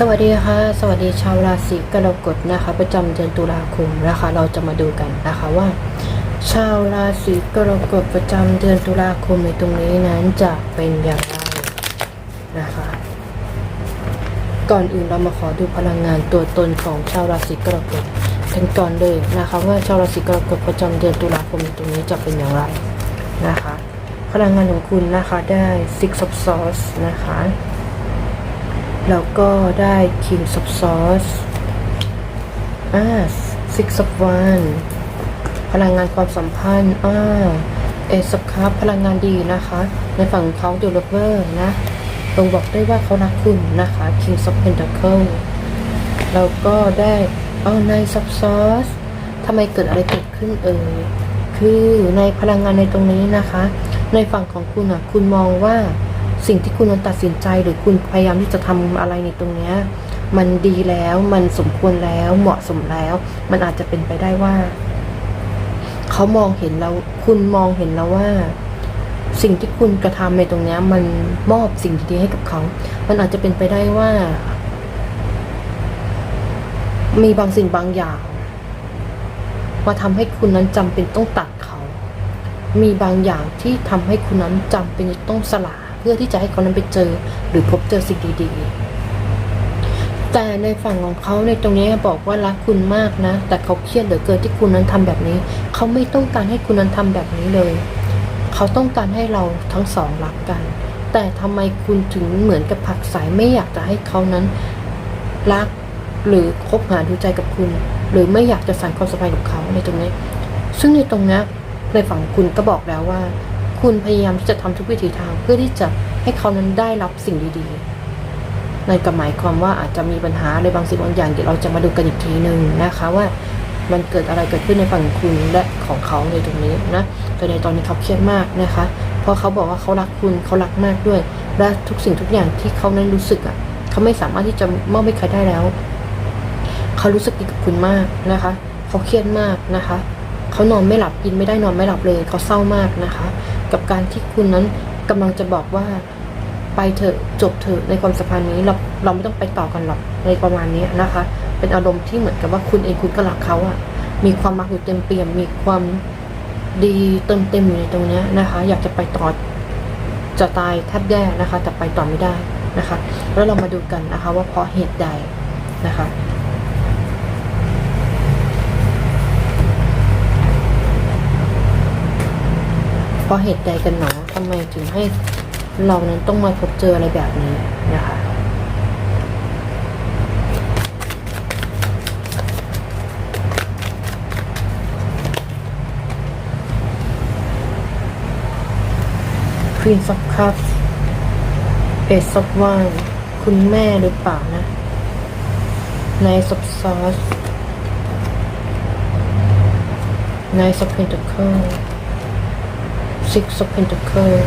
สวัสดีค่ะ สวัสดีชาวราศีกรกฎนะคะ ประจำเดือนตุลาคมนะคะ เราจะมาดูกันนะคะว่า ชาวราศีกรกฎประจำเดือนตุลาคมในตรงนี้นั้นจะเป็นอย่างไรนะคะ ก่อนอื่นเรามาขอดูพลังงานตัวตนของชาวราศีกรกฎกันก่อนเลยนะคะว่าชาวราศีกรกฎประจำเดือนตุลาคมในตรงนี้จะเป็นอย่างไรนะคะ พลังงานของคุณนะคะได้ Six of Swords นะคะ แล้วก็ได้ King of Swords อ่า Six of Wands พลังงานความสัมพันธ์อ่า Ace of Cups พลังงานดีนะคะ ในฝั่งเขา Developer นะตรงบอกได้ว่าเขารักคุณนะคะ King of Pentacle แล้วก็ได้เอา Nine of Swords ทำไมเกิดอะไรเกิดขึ้นเอ่ย คือในพลังงานในตรงนี้นะคะ ในฝั่งของคุณอะ คุณมองว่า สิ่งที่คุณตัดสินใจหรือคุณพยายามที่จะทำอะไรในตรงเนี้ยมันดีแล้วมันสมควรแล้วเหมาะสมแล้ว มันอาจจะเป็นไปได้ว่า เขามองเห็นแล้ว คุณมองเห็นแล้วว่า สิ่งที่คุณกระทำในตรงเนี้ย มันมอบสิ่งดีๆให้กับเขา มันอาจจะเป็นไปได้ว่า มีบางสิ่งบางอย่างมาทำให้คุณนั้นจำเป็นต้องตัดเขา มีบางอย่างที่ทำให้คุณนั้นจำเป็นจะต้องสละ เพื่อที่จะให้เขานั้นไปเจอหรือพบเจอสิ่งดีๆ แต่ในฝั่งของเขาในตรงนี้บอกว่ารักคุณมากนะ แต่เขาเครียดเหลือเกินที่คุณนั้นทำแบบนี้ เขาไม่ต้องการให้คุณนั้นทำแบบนี้เลย เขาต้องการให้เราทั้งสองรักกัน แต่ทำไมคุณถึงเหมือนกับผักสายไม่อยากจะให้เขานั้นรักหรือคบหาดูใจกับคุณ หรือไม่อยากจะสานความสัมพันธ์กับเขาในตรงนี้ ซึ่งในตรงนี้ในฝั่งคุณก็บอกแล้วว่า คุณพยายามที่จะทำทุกวิถีทางเพื่อที่จะให้เขานั้นได้รับสิ่งดีๆ ในนก็หมายความว่าอาจจะมีปัญหาอะไรบางสิ่งบางอย่างเดี๋ยวเราจะมาดูกันอีกทีหนึ่งนะคะว่ามันเกิดอะไรเกิดขึ้นในฝั่งคุณและของเขาในตรงนี้นะแต่ในตอนนี้เขาเครียดมากนะคะ เพราะเขาบอกว่าเขารักคุณเขารักมากด้วย และทุกสิ่งทุกอย่างที่เขานั้นรู้สึกอะเขาไม่สามารถที่จะมอบให้ใครได้แล้ว เขารู้สึกดีกับคุณมากนะคะ เขาเครียดมากนะคะ เขานอนไม่หลับกินไม่ได้นอนไม่หลับเลย เขาเศร้ามากนะคะ กับการที่คุณนั้นกำลังจะบอกว่าไปเถอะจบเถอะในความสัมพันธ์นี้เราเราไม่ต้องไปต่อกันหรอกในประมาณนี้นะคะ เป็นอารมณ์ที่เหมือนกับว่าคุณเองคุณก็รักเขาอะมีความรักอยู่เต็มเปี่ยมมีความดีเติมเต็มอยู่ในตรงนี้นะคะ อยากจะไปต่อจะตายแทบแย่นะคะแต่ไปต่อไม่ได้นะคะ แล้วเรามาดูกันนะคะว่าเพราะเหตุใดนะคะ เพราะเหตุใดกันหนอทำไมถึงให้เรานั้นต้องมาพบเจออะไรแบบนี้นะคะ Queen of Cups Ace of Wands คุณแม่หรือเปล่านะ Knight of Swords Knight of Pentacles Six of Pentacles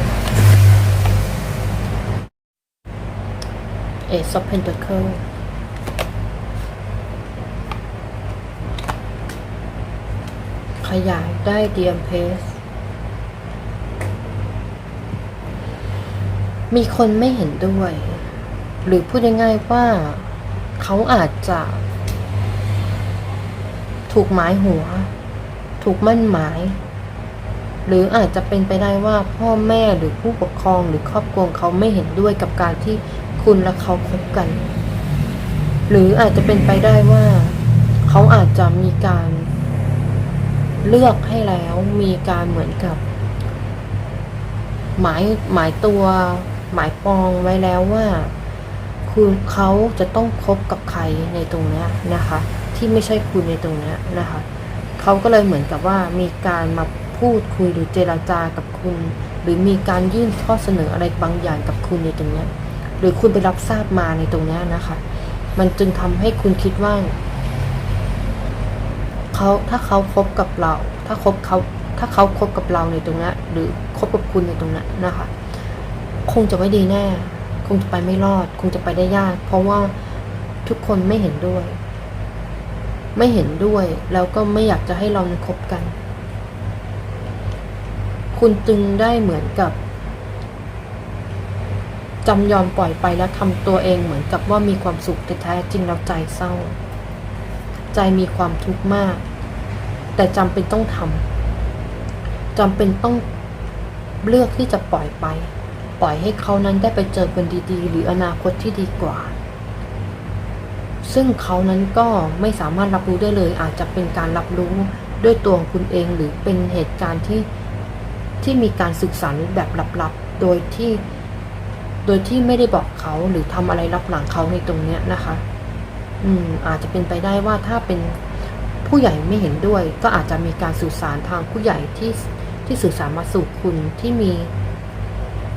Ace of Pentacles ขยายได้ DM Pace มีคนไม่เห็นด้วย หรือพูดง่ายๆว่าเขาอาจจะ ถูกหมายหัว ถูกมั่นหมาย หรืออาจจะเป็นไปได้ว่าพ่อแม่หรือผู้ปกครองหรือครอบครัวเขาไม่เห็นด้วยกับการที่คุณและเขาคบกัน หรืออาจจะเป็นไปได้ว่า เขาอาจจะมีการเลือกให้แล้วมีการเหมือนกับ หมายหมายตัวหมายปองไว้แล้วว่าคือเขาจะต้องคบกับใครในตรงนี้นะคะ ที่ไม่ใช่คุณในตรงนี้นะคะ เขาก็เลยเหมือนกับว่ามีการมา พูดคุยหรือเจราจากับคุณ หรือมีการยื่นข้อเสนออะไรบางอย่างกับคุณในตรงนี้หรือคุณไปรับทราบมาในตรงนี้นะคะ มันจึงทำให้คุณคิดว่าเขาถ้าเขาคบกับเรา ถ้าคบเขาถ้าเขาคบกับเราในตรงนี้หรือคบกับคุณในตรงนี้ยนะคะ คงจะไม่ดีแน่ คงจะไปไม่รอด คงจะไปได้ยาก เพราะว่าทุกคนไม่เห็นด้วย ไม่เห็นด้วยแล้วก็ไม่อยากจะให้เราคบกัน คุณจึงได้เหมือนกับจำยอมปล่อยไปแล้วทำตัวเองเหมือนกับว่ามีความสุขแต่แท้จริงแล้วใจเศร้า ใจมีความทุกข์มาก แต่จำเป็นต้องทำจำเป็นต้องเลือกที่จะปล่อยไป ปล่อยให้เขานั้นได้ไปเจอคนดีๆ หรืออนาคตที่ดีกว่า ซึ่งเขานั้นก็ไม่สามารถรับรู้ได้เลย อาจจะเป็นการรับรู้ด้วยตัวของคุณเองหรือเป็นเหตุการณ์ที่ ที่มีการสื่อสารแบบลับๆ โดยที่ โดยที่ไม่ได้บอกเขาหรือทำอะไรรับหลังเขาในตรงเนี้ยนะคะ อืม อาจจะเป็นไปได้ว่าถ้าเป็นผู้ใหญ่ไม่เห็นด้วย ก็อาจจะมีการสื่อสารทางผู้ใหญ่ที่ที่สื่อสารมาสู่คุณที่มี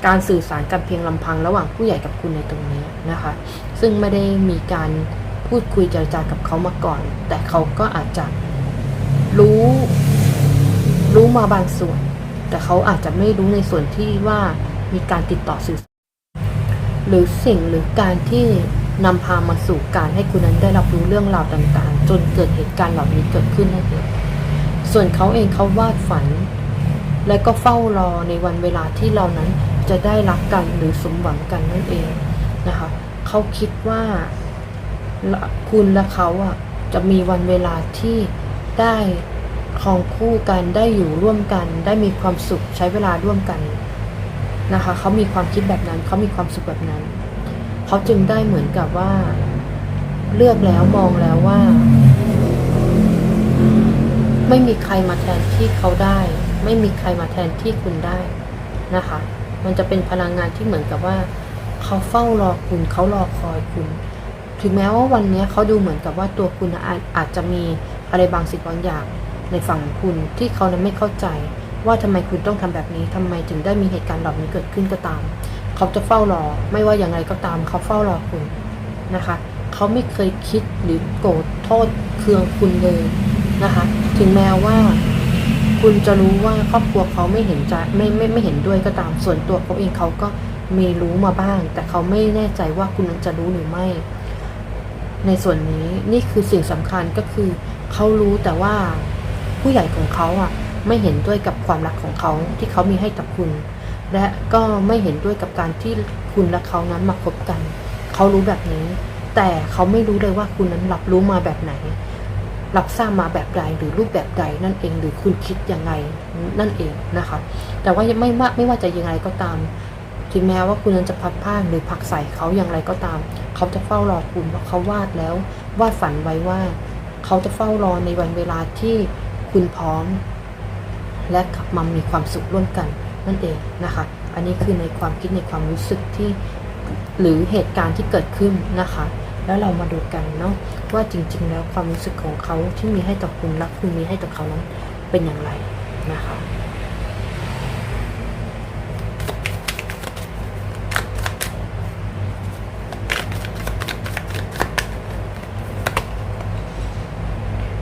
การสื่อสารกันเพียงลำพังระหว่างผู้ใหญ่กับคุณในตรงนี้นะคะ ซึ่งไม่ได้มีการพูดคุยเจรจากับเขามาก่อน แต่เขาก็อาจจะรู้ รู้มาบางส่วน แต่เขาอาจจะไม่รู้ในส่วนที่ว่ามีการติดต่อสื่อ หรือสิ่งหรือการที่นำพามาสู่การให้คุณนั้นได้รับรู้เรื่องราวต่างๆ จนเกิดเหตุการณ์เหล่านี้เกิดขึ้นนั่นเองส่วนเขาเองเขาวาดฝัน และก็เฝ้ารอในวันเวลาที่เรานั้นจะได้รักกันหรือสมหวังกันนั่นเองนะคะเขาคิดว่าคุณและเขาอะจะมีวันเวลาที่ได้ ครองคู่กันได้อยู่ร่วมกัน ได้มีความสุขใช้เวลาร่วมกันนะคะเขามีความคิดแบบนั้นเขามีความสุขแบบนั้นเขาจึงได้เหมือนกับว่า เลือกแล้วมองแล้วว่า ไม่มีใครมาแทนที่เขาได้ ไม่มีใครมาแทนที่คุณได้นะคะ มันจะเป็นพลังงานที่เหมือนกับว่าเขาเฝ้ารอคุณเขารอคอยคุณ ถึงแม้ว่าวันนี้เขาดูเหมือนกับว่าตัวคุณอาจอาจจะมีอะไรบางสิ่งบางอย่าง ในฝั่งคุณที่เขานั้นไม่เข้าใจ ว่าทำไมคุณต้องทำแบบนี้ทำไมถึงได้มีเหตุการณ์เหล่านี้เกิดขึ้นก็ตาม เขาจะเฝ้ารอ ไม่ว่าอย่างไรก็ตาม เขาเฝ้ารอคุณนะคะ เขาไม่เคยคิดหรือโกรธโทษเคืองคุณเลยนะคะ ถึงแม้ว่าคุณจะรู้ว่าครอบครัวเขาไม่เห็นใจไม่ไม่ไม่เห็นด้วยก็ตามส่วนตัวเขาเองเขาก็มีรู้มาบ้าง แต่เขาไม่แน่ใจว่าคุณจะรู้หรือไม่ ในส่วนนี้นี่คือสิ่งสำคัญก็คือ เขารู้แต่ว่า ผู้ใหญ่ของเขาอะไม่เห็นด้วยกับความรักของเขาที่เขามีให้กับคุณ และก็ไม่เห็นด้วยกับการที่คุณและเขานั้นมาคบกัน เขารู้แบบนี้ แต่เขาไม่รู้เลยว่าคุณนั้นรับรู้มาแบบไหน รับทราบมาแบบใดหรือรูปแบบใดนั่นเองหรือคุณคิดยังไงนั่นเองนะคะแต่ว่าไม่ว่าไม่ว่าจะยังไงก็ตามถึงแม้ว่าคุณนั้นจะพัดพลาหรือผักใส่เขาอย่างไรก็ตาม เขาจะเฝ้ารอคุณเพราะเขาวาดแล้ววาดฝันไว้ว่า เขาจะเฝ้ารอในวันเวลาที่ คุณพร้อม และกับมามีความสุขร่วมกันนั่นเองนะคะ อันนี้คือในความคิดในความรู้สึกที่หรือเหตุการณ์ที่เกิดขึ้นนะคะ แล้วเรามาดูกันเนาะว่าจริง ๆ แล้วความรู้สึกของเขาที่มีให้ต่อคุณและคุณมีให้ต่อเขานั้นเป็นอย่างไรนะคะ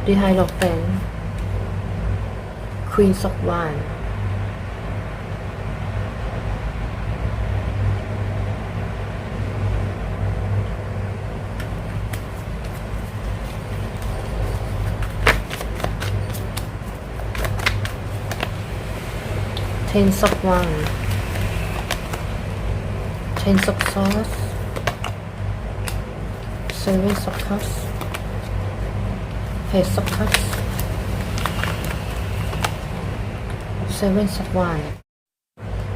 The Hierophant Queen of Wands. Ten of Wands. Ten of Swords. Seven of Cups. Page of Cups Seven of Wands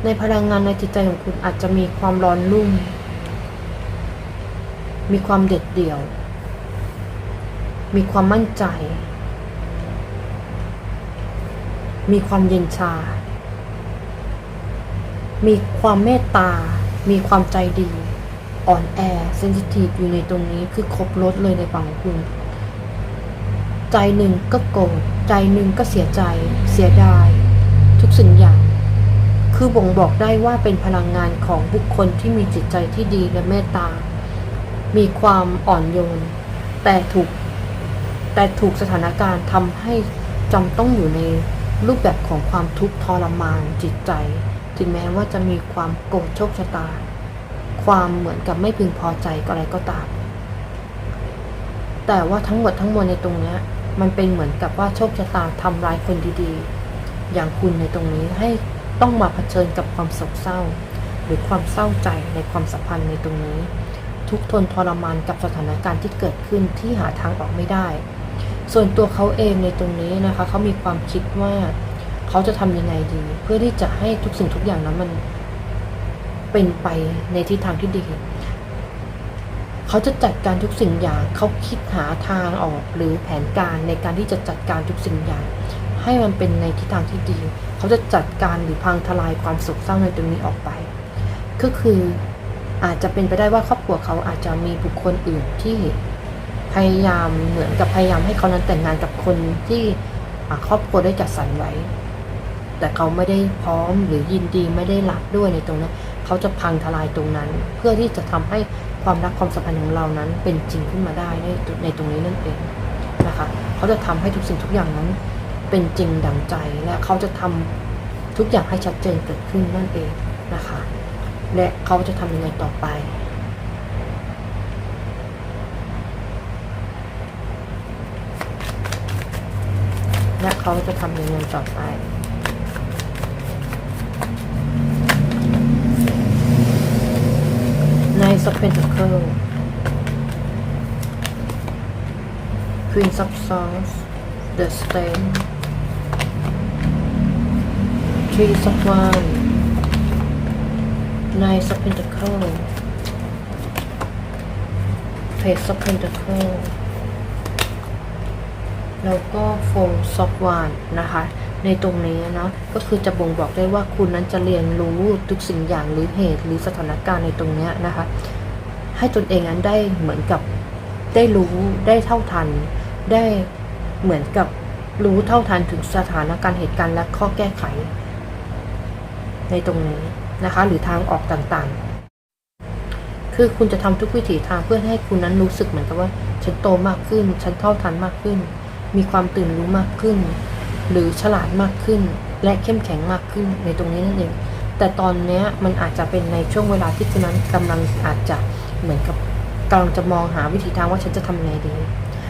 ในพลังงานในจิตใจของคุณอาจจะมีความร้อนรุ่ม มีความเด็ดเดี่ยว มีความมั่นใจ มีความเย็นชา มีความเมตตา มีความใจดี อ่อนแอเซนซิทีฟอยู่ในตรงนี้คือครบรถเลยในฝั่งของคุณใจหนึ่งก็โกรธใจหนึ่งก็เสียใจ เสียดาย ทุกสิ่งอย่าง คือบ่งบอกได้ว่าเป็นพลังงานของบุคคลที่มีจิตใจที่ดีและเมตตา มีความอ่อนโยน แต่ถูก แต่ถูกสถานการณ์ทำให้จำต้องอยู่ในรูปแบบของความทุกข์ทรมานจิตใจ ถึงแม้ว่าจะมีความโกรธโชคชะตา ความเหมือนกับไม่พึงพอใจอะไรก็ตาม แต่ว่าทั้งหมดทั้งมวลในตรงนี้มันเป็นเหมือนกับว่าโชคชะตาทำร้ายคนดีๆ อย่างคุณในตรงนี้ให้ต้องมาเผชิญกับความโศกเศร้า หรือความเศร้าใจในความสัมพันธ์ในตรงนี้ ทุกทนทรมานกับสถานการณ์ที่เกิดขึ้นที่หาทางออกไม่ได้ ส่วนตัวเขาเองในตรงนี้นะคะเขามีความคิดว่าเขาจะทำยังไงดี เพื่อที่จะให้ทุกสิ่งทุกอย่างนั้นมันเป็นไปในทิศทางที่ดี เขาจะจัดการทุกสิ่งอย่าง เขาคิดหาทางออกหรือแผนการในการที่จะจัดการทุกสิ่งอย่าง ให้มันเป็นในทิศทางที่ดี เขาจะจัดการหรือพังทลายความโศกเศร้าในตรงนี้ออกไป ก็คืออาจจะเป็นไปได้ว่าครอบครัวเขาอาจจะมีบุคคลอื่นที่พยายามเหมือนกับพยายามให้เขานั้นแต่งงานกับคนที่ครอบครัวได้จัดสรรไว้ แต่เขาไม่ได้พร้อมหรือยินดีไม่ได้รับด้วยในตรงนั้น เขาจะพังทลายตรงนั้น เพื่อที่จะทำให้ความรักความสัมพันธ์ของเรานั้นเป็นจริงขึ้นมาได้ในในตรงนี้นั่นเองนะคะ เขาจะทำให้ทุกสิ่งทุกอย่างนั้น เป็นจริงดังใจและเขาจะทำทุกอย่างให้ชัดเจนเกิดขึ้นนั่นเองนะคะ และเขาจะทำยังไงต่อไปและเขาจะทำยังไงต่อไป Knight of Pentacles Queen of Swords The Stone Three of Wands Knight of Pentacles Page of Pentacles แล้วก็ Four of Wands นะคะในตรงนี้เนาะก็คือจะบ่งบอกได้ว่าคุณนั้นจะเรียนรู้ทุกสิ่งอย่างหรือเหตุหรือสถานการณ์ในตรงนี้นะคะ ให้ตนเองนั้นได้เหมือนกับได้รู้ได้เท่าทัน ได้เหมือนกับรู้เท่าทันถึงสถานการณ์เหตุการณ์และข้อแก้ไข ในตรงนี้นะคะ หรือทางออกต่างๆ คือคุณจะทำทุกวิถีทางเพื่อให้คุณนั้นรู้สึกเหมือนกับว่า ฉันโตมากขึ้น ฉันเท่าทันมากขึ้น มีความตื่นรู้มากขึ้น หรือฉลาดมากขึ้น และเข้มแข็งมากขึ้นในตรงนี้นั่นเอง แต่ตอนนี้มันอาจจะเป็นในช่วงเวลาที่คุณนั้นกำลังอาจจะเหมือนกับกำลังจะมองหาวิธีทางว่าฉันจะทำยังไงดี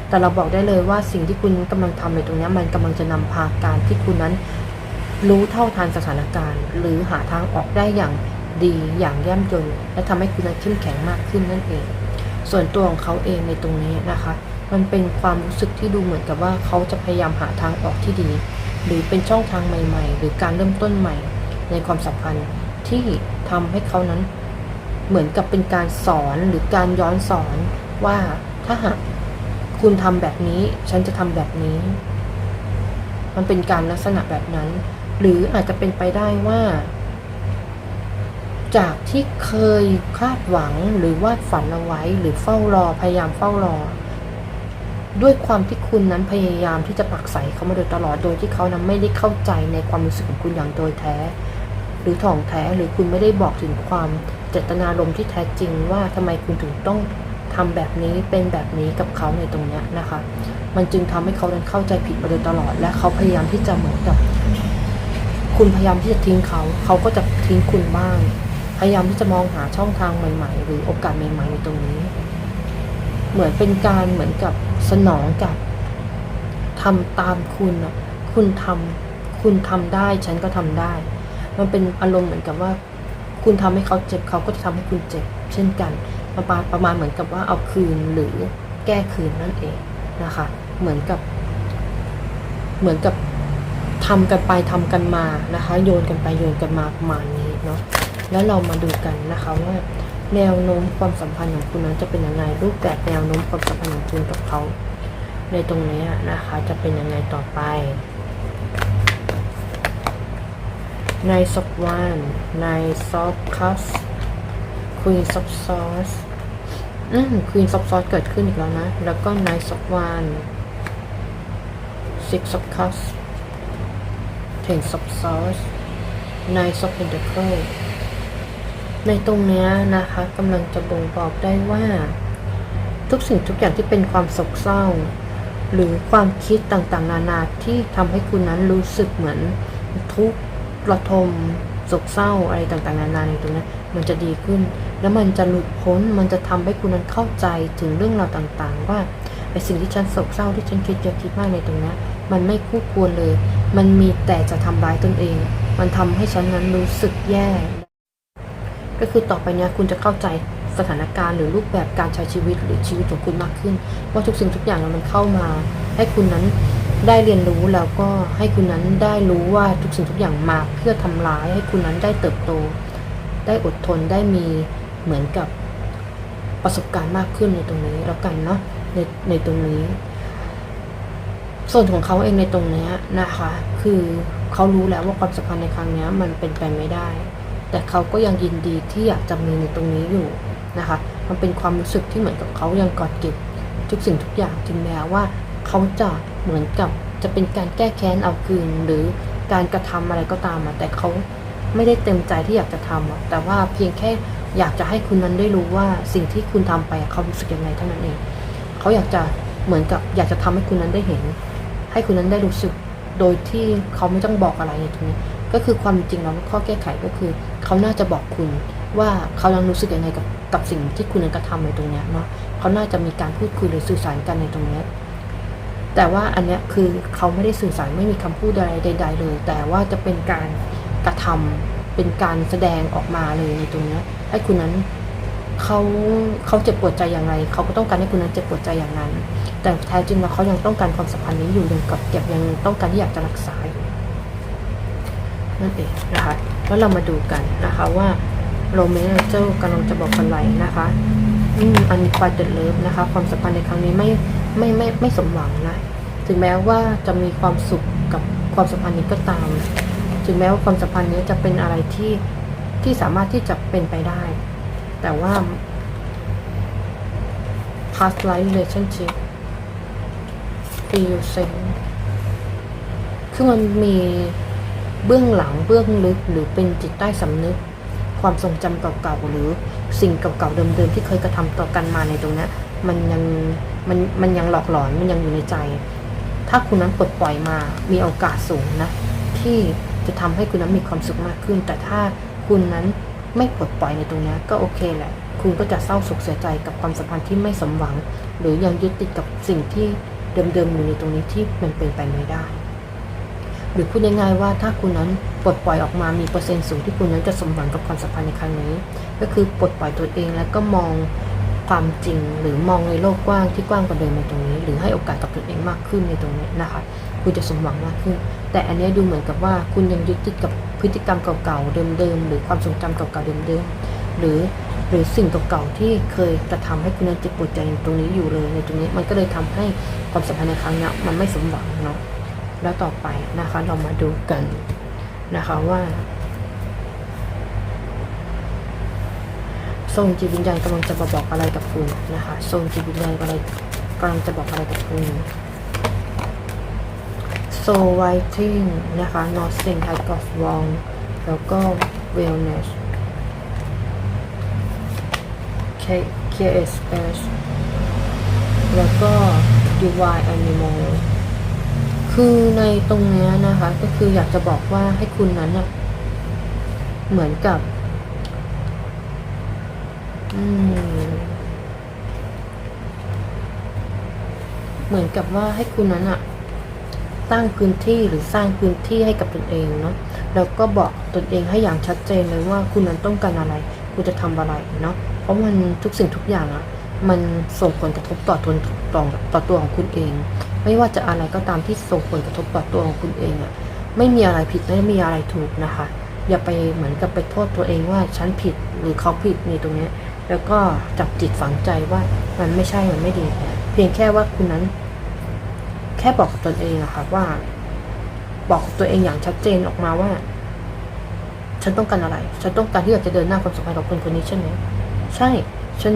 แต่เราบอกได้เลยว่าสิ่งที่คุณกำลังทำในตรงนี้มันกำลังจะนำพาการที่คุณนั้น รู้เท่าทันสถานการณ์ หรือหาทางออกได้อย่างดีอย่างแย่มยนและทำให้คุณนั้นเข้มแข็งมากขึ้นนั่นเอง ส่วนตัวของเขาเองในตรงนี้นะคะ มันเป็นความรู้สึกที่ดูเหมือนกับว่าเขาจะพยายามหาทางออกที่ดี หรือเป็นช่องทางใหม่ ๆ หรือการเริ่มต้นใหม่ ในความสัมพันธ์ที่ทำให้เขานั้นเหมือนกับเป็นการสอนหรือการย้อนสอนว่าถ้าหากคุณทำแบบนี้ ฉันจะทำแบบนี้ มันเป็นการลักษณะแบบนั้น หรืออาจจะเป็นไปได้ว่า จากที่เคยคาดหวังหรือวาดฝันเอาไว้ หรือเฝ้ารอพยายามเฝ้ารอ ด้วยความที่คุณนั้นพยายามที่จะปักใส่เขามาโดยตลอดโดยที่เขานั้นไม่ได้เข้าใจในความรู้สึกของคุณอย่างโดยแท้ หรือถ่องแท้หรือคุณไม่ได้บอกถึงความเจตนารมณ์ที่แท้จริงว่าทำไมคุณถึงต้องทำแบบนี้เป็นแบบนี้กับเขาในตรงเนี้ยนะคะ มันจึงทำให้เขานั้นเข้าใจผิดมาโดยตลอด และเขาพยายามที่จะเหมือนกับ คุณพยายามที่จะทิ้งเขา เขาก็จะทิ้งคุณบ้าง พยายามที่จะมองหาช่องทางใหม่ ๆ หรือโอกาสใหม่ๆในตรงนี้ เหมือนเป็นการเหมือนกับสนองกับทำตามคุณอะคุณทำคุณทำได้ฉันก็ทำได้ มันเป็นอารมณ์เหมือนกับว่า คุณทำให้เขาเจ็บเขาก็จะทำให้คุณเจ็บ เช่นกันประมาณประมาณเหมือนกับว่าเอาคืนหรือแก้คืนนั่นเองนะคะ เหมือนกับ เหมือนกับ ทำกันไปทำกันมานะคะ โยนกันไปโยนกันมาประมาณนี้เนาะแล้วเรามาดูกันนะคะว่าแนวโน้มความสัมพันธ์ของคุณนั้นจะเป็นยังไงรูปแบบแนวโน้มความสัมพันธ์ของคุณกับเขา ในตรงนี้นะคะ จะเป็นยังไงต่อไปในซอกวานในซอฟคัสควีนซอฟซอสอืมควีนซอฟซอสเกิดขึ้นอีกแล้วนะ แล้วก็ในซอกวาน six of cups ten of swords nine of pentacles ในตรงนี้นะคะกำลังจะบ่งบอกได้ว่า ทุกสิ่งทุกอย่างที่เป็นความโศกเศร้า หรือความคิดต่างๆ นานาที่ทำให้คุณนั้นรู้สึกเหมือนทุกข์ระทมโศกเศร้าอะไรต่างๆ นานาในตรงนี้มันจะดีขึ้น แล้วมันจะหลุดพ้นมันจะทำให้คุณนั้นเข้าใจถึงเรื่องราวต่างๆ ว่าไอสิ่งที่ฉันโศกเศร้าที่ฉันคิดเยอะคิดมากในตรงนี้มันไม่คู่ควรเลย มันมีแต่จะทำร้ายตนเอง มันทำให้ฉันนั้นรู้สึกแย่ ก็คือต่อไปนี้คุณจะเข้าใจสถานการณ์หรือรูปแบบการใช้ชีวิตหรือชีวิตของคุณมากขึ้น ว่าทุกสิ่งทุกอย่างมันเข้ามา ให้คุณนั้นได้เรียนรู้แล้วก็ให้คุณนั้นได้รู้ว่าทุกสิ่งทุกอย่างมาเพื่อทำร้ายให้คุณนั้นได้เติบโต ได้อดทนได้มีเหมือนกับประสบการณ์มากขึ้นในตรงนี้แล้วกันเนาะในในตรงนี้ ส่วนของเขาเองในตรงนี้นะคะ คือเขารู้แล้วว่าความสัมพันธ์ในครั้งนี้มันเป็นไปไม่ได้ แต่เขาก็ยังยินดีที่อยากจะมีในตรงนี้อยู่นะคะ มันเป็นความรู้สึกที่เหมือนกับเขายังกอดเก็บทุกสิ่งทุกอย่างถึงแม้ว่า เขาจะเหมือนกับจะเป็นการแก้แค้นเอาคืนหรือการกระทำอะไรก็ตามอะแต่เขาไม่ได้เต็มใจที่อยากจะทำอะแต่ว่าเพียงแค่อยากจะให้คุณนั้นได้รู้ว่าสิ่งที่คุณทำไปเขารู้สึกยังไงเท่านั้นเอง เขาอยากจะเหมือนกับอยากจะทำให้คุณนั้นได้เห็น ให้คุณนั้นได้รู้สึกโดยที่เขาไม่ต้องบอกอะไรในตรงนี้ก็คือความจริงแล้วข้อแก้ไขก็คือ เขาน่าจะบอกคุณว่าเขายังรู้สึกยังไงกับกับสิ่งที่คุณนั้นกระทำในตรงนี้เนาะเขาน่าจะมีการพูดคุยหรือสื่อสารกันในตรงนี้แต่ว่าอันเนี้ยคือเขาไม่ได้สื่อสารไม่มีคำพูดอะไรใดเลย แต่ว่าจะเป็นการกระทำเป็นการแสดงออกมาเลยในตรงนี้ให้คุณนั้นเขาเขาเจ็บปวดใจอย่างไร เขาก็ต้องการให้คุณนั้นเจ็บปวดใจอย่างนั้น แต่แท้จริงแล้วเขายังต้องการความสัมพันธ์นี้อยู่ยังกดเก็บยังต้องการที่อยากจะรักษาอยู่นั่นเองนะคะแล้วเรามาดูกันนะคะว่าโรเมนเจ้ากำลังจะบอกอะไรนะคะอืมอันควายเดเลิฟนะคะ ความสัมพันธ์ในครั้งนี้ไม่ไม่ไม่ไม่สมหวังนะถึงแม้ว่าจะมีความสุขกับความสัมพันธ์นี้ก็ตาม ถึงแม้ว่าความสัมพันธ์นี้จะเป็นอะไรที่ที่สามารถที่จะเป็นไปได้ แต่ว่า past life relationship feel s a m คือมันมีเบื้องหลังเบื้องลึกหรือเป็นจิตใต้สำนึก ความทรงจำเก่าๆหรือสิ่งเก่าๆเดิมๆที่เคยกระทำต่อกันมาในตรงนี้มันยังมันมันยังหลอกหลอนมันยังอยู่ในใจ ถ้าคุณนั้นปลดปล่อยมามีโอกาสสูงนะ ที่จะทำให้คุณนั้นมีความสุขมากขึ้น แต่ถ้าคุณนั้นไม่ปลดปล่อยในตรงนี้ก็โอเคแหละ คุณก็จะเศร้าโศกเสียใจกับความสัมพันธ์ที่ไม่สมหวัง หรือยังยึดติดกับสิ่งที่ เดิมๆอยู่ในตรงนี้ที่มันเป็นไปไม่ได้ หรือพูดง่ายๆว่าถ้าคุณนั้นปลดปล่อยออกมามีเปอร์เซ็นต์สูงที่คุณนั้นจะสมหวังกับความสัมพันธ์ในครั้งนี้ ก็คือปลดปล่อยตัวเองแล้วก็มองความจริงหรือมองในโลกกว้างที่กว้างกว่าเดิมในตรงนี้ หรือให้โอกาสกับตัวเองมากขึ้นในตรงนี้นะคะคุณจะสมหวังมากขึ้น แต่อันนี้ดูเหมือนกับว่าคุณยังยึดติดกับพฤติกรรมเก่าๆเดิมๆหรือความทรงจำเก่าๆเดิมๆหรือ หรือสิ่งเก่าๆที่เคยกระทำให้คุณนั้นเจ็บปวดใจในตรงนี้อยู่เลยในตรงนี้มันก็เลยทำให้ความสัมพันธ์ในครั้งนี้มันไม่สมหวังเนาะแล้วต่อไปนะคะเรามาดูกันนะคะว่าโซนจิตวิญญาณกำลังจะมาบอกอะไรกับคุณนะคะโซนจิตวิญญาณอะไรกำลังจะบอกอะไรกับคุณโซไวทิงนะคะ nothing has got wrong แล้วก็ wellness K KSS แล้วก็ divine animal คือในตรงเนี้ยนะคะ ก็คืออยากจะบอกว่าให้คุณนั้นน่ะเหมือนกับ เหมือนกับว่าให้คุณนั้นอะตั้งพื้นที่หรือสร้างพื้นที่ให้กับตนเองเนาะแล้วก็บอกตนเองให้อย่างชัดเจนเลยว่าคุณนั้นต้องการอะไร คุณจะทำอะไรเนาะ เพราะมันทุกสิ่งทุกอย่างอะมันส่งผลกระทบต่อตนต่อต่อตัวของคุณเอง ไม่ว่าจะอะไรก็ตามที่ส่งผลกระทบต่อตัวของคุณเองอะไม่มีอะไรผิดไม่มีอะไรถูกนะคะ อย่าไปเหมือนกับไปโทษตัวเองว่าฉันผิดหรือเขาผิดในตรงนี้แล้วก็จับจิตฝังใจว่ามันไม่ใช่มันไม่ดี เพียงแค่ว่าคุณนั้น แค่บอกกับตนเองอะค่ะว่า บอกตัวเองอย่างชัดเจนออกมาว่า ฉันต้องการอะไร ฉันต้องการที่อยากจะเดินหน้าความสัมพันธ์กับคนคนนี้ใช่ไหม ใช่ ฉัน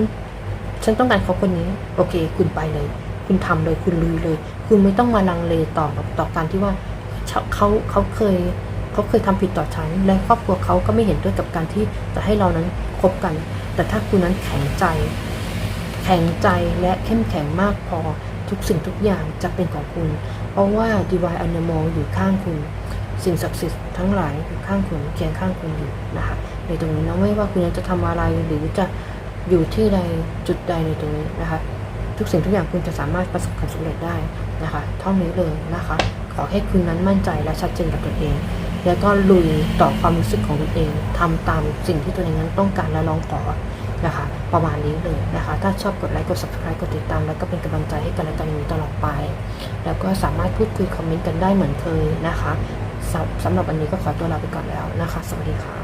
ฉันต้องการเขาคนนี้ โอเค คุณไปเลย คุณทำเลย คุณลุยเลย คุณไม่ต้องมาลังเลต่อกับต่อการที่ว่าเขาเขาเคยเขาเคยทำผิดต่อฉัน และครอบครัวเขาก็ไม่เห็นด้วยกับการที่จะให้เรานั้นคบกัน แต่ถ้าคุณนั้นแข็งใจ แข็งใจและเข้มแข็งมากพอทุกสิ่งทุกอย่างจะเป็นของคุณ เพราะว่า Divine Animal อยู่ข้างคุณ สิ่งศักดิ์สิทธิ์ทั้งหลายอยู่ข้างคุณเคียงข้างคุณอยู่นะคะในตรงนี้นะไม่ว่าคุณจะทำอะไรหรือจะ อยู่ที่ใดจุดใดในตรงนี้นะคะ ทุกสิ่งทุกอย่างคุณจะสามารถประสบความสำเร็จได้นะคะเท่านี้เลยนะคะ ขอให้คุณนั้นมั่นใจและชัดเจนกับตัวเอง แล้วก็ลุยต่อความรู้สึกของตัวเองทำตามสิ่งที่ตัวเองนั้นต้องการและร้องขอนะคะ ประมาณนี้เลยนะคะ ถ้าชอบกดไลค์กด subscribe กดติดตาม แล้วก็เป็นกำลังใจให้กันและกันอย่างนี้ตลอดไป แล้วก็สามารถพูดคุยคอมเมนต์กันได้เหมือนเคยนะคะสำหรับวันนี้ก็ขอตัวลาไปก่อนแล้วนะคะ สวัสดีค่ะ